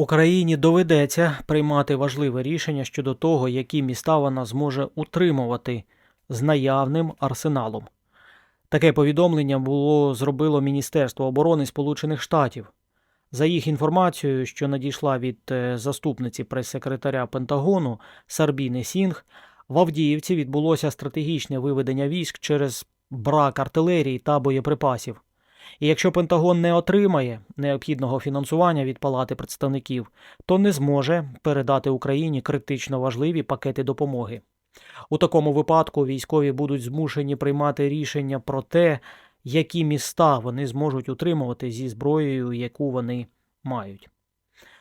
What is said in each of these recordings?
Україні доведеться приймати важливе рішення щодо того, які міста вона зможе утримувати з наявним арсеналом. Таке повідомлення було зробило Міністерство оборони Сполучених Штатів. За їх інформацією, що надійшла від е, заступниці прес-секретаря Пентагону Сарбіни Сінг, в Авдіївці відбулося стратегічне виведення військ через брак артилерії та боєприпасів. І якщо Пентагон не отримає необхідного фінансування від Палати представників, то не зможе передати Україні критично важливі пакети допомоги. У такому випадку військові будуть змушені приймати рішення про те, які міста вони зможуть утримувати зі зброєю, яку вони мають.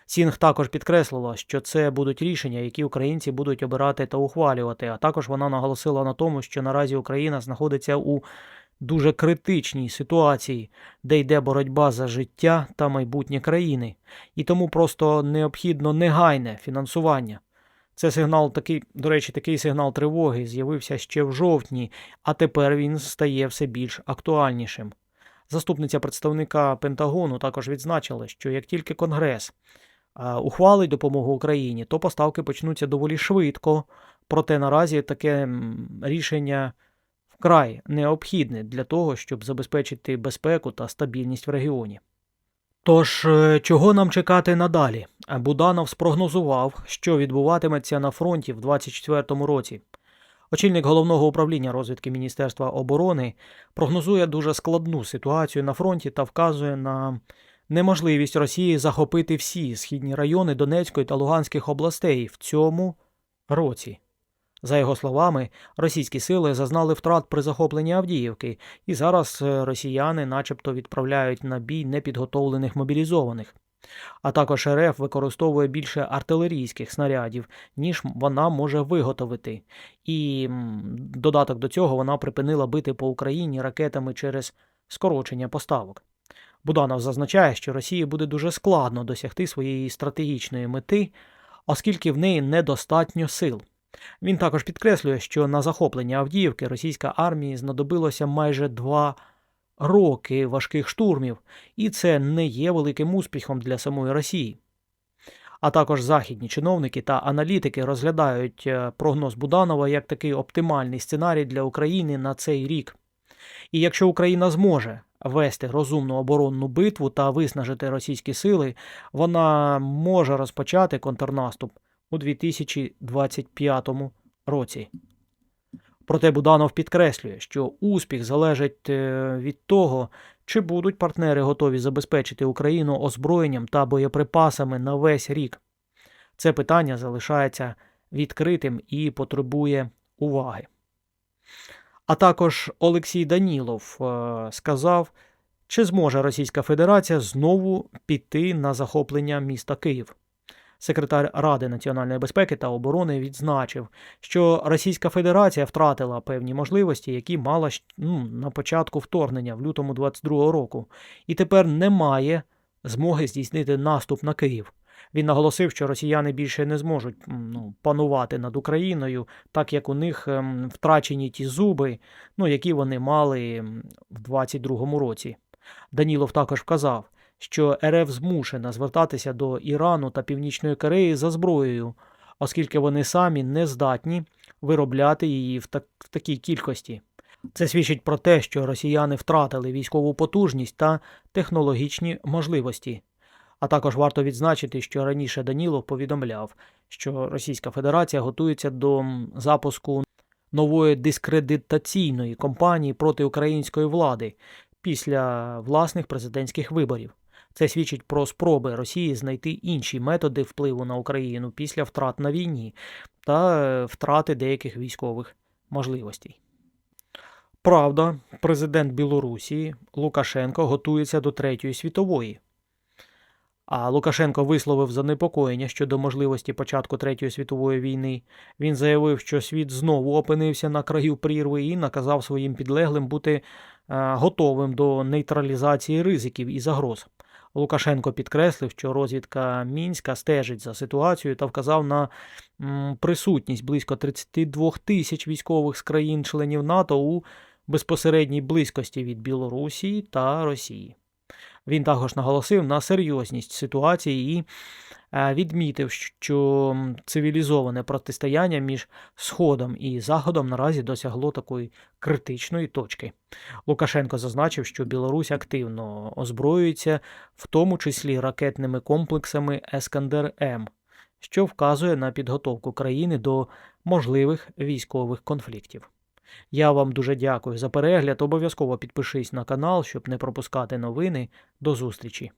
Сінг також підкреслила, що це будуть рішення, які українці будуть обирати та ухвалювати. А також вона наголосила на тому, що наразі Україна знаходиться у дуже критичній ситуації, де йде боротьба за життя та майбутнє країни, і тому просто необхідно негайне фінансування. Це сигнал такий, до речі, такий сигнал тривоги з'явився ще в жовтні, а тепер він стає все більш актуальнішим. Заступниця представника Пентагону також відзначила, що як тільки Конгрес ухвалить допомогу Україні, то поставки почнуться доволі швидко. Проте наразі таке рішення вкрай необхідне для того, щоб забезпечити безпеку та стабільність в регіоні. Тож, е, чого нам чекати надалі? Буданов спрогнозував, що відбуватиметься на фронті в 2024 році. Очільник головного управління розвідки Міністерства оборони прогнозує дуже складну ситуацію на фронті та вказує на неможливість Росії захопити всі східні райони Донецької та Луганських областей в цьому році. За його словами, російські сили зазнали втрат при захопленні Авдіївки, і зараз е, росіяни начебто відправляють на бій непідготовлених мобілізованих. А також РФ використовує більше артилерійських снарядів, ніж вона може виготовити. І додаток до цього вона припинила бити по Україні ракетами через скорочення поставок. Буданов зазначає, що Росії буде дуже складно досягти своєї стратегічної мети, оскільки в неї недостатньо сил. Він також підкреслює, що на захоплення Авдіївки російська армії знадобилося майже два роки важких штурмів, і це не є великим успіхом для самої Росії. А також західні чиновники та аналітики розглядають е, прогноз Буданова як такий оптимальний сценарій для України на цей рік. І якщо Україна зможе вести розумну оборонну битву та виснажити російські сили, вона може розпочати контрнаступ у 2025 році. Проте Буданов підкреслює, що успіх залежить е, від того, чи будуть партнери готові забезпечити Україну озброєнням та боєприпасами на весь рік. Це питання залишається відкритим і потребує уваги. А також Олексій Данілов е, сказав, чи зможе Російська Федерація знову піти на захоплення міста Київ. Секретар Ради національної безпеки та оборони відзначив, що Російська Федерація втратила певні можливості, які мала ну, на початку вторгнення в лютому 22 року, і тепер не має змоги здійснити наступ на Київ. Він наголосив, що росіяни більше не зможуть ну, панувати над Україною, так як у них ем, втрачені ті зуби, ну, які вони мали в 22 році. Данілов також вказав, що РФ змушена звертатися до Ірану та Північної Кореї за зброєю, оскільки вони самі не здатні виробляти її в, так, в такій кількості. Це свідчить про те, що росіяни втратили військову потужність та технологічні можливості. А також варто відзначити, що раніше Данілов повідомляв, що Російська Федерація готується до запуску нової дискредитаційної кампанії проти української влади після власних президентських виборів. Це свідчить про спроби Росії знайти інші методи впливу на Україну після втрат на війні та е, втрати деяких військових можливостей. Правда, президент Білорусі Лукашенко готується до Третьої світової. А Лукашенко висловив занепокоєння щодо можливості початку Третьої світової війни. Він заявив, що світ знову опинився на краю прірви і наказав своїм підлеглим бути е, готовим до нейтралізації ризиків і загроз. Лукашенко підкреслив, що розвідка Мінська стежить за ситуацією та вказав на присутність близько 32 тисяч військових з країн-членів НАТО у безпосередній близькості від Білорусі та Росії. Він також наголосив на серйозність ситуації і відмітив, що цивілізоване протистояння між Сходом і Заходом наразі досягло такої критичної точки. Лукашенко зазначив, що Білорусь активно озброюється, в тому числі ракетними комплексами Ескандер М, що вказує на підготовку країни до можливих військових конфліктів. Я вам дуже дякую за перегляд. Обов'язково підпишись на канал, щоб не пропускати новини. До зустрічі!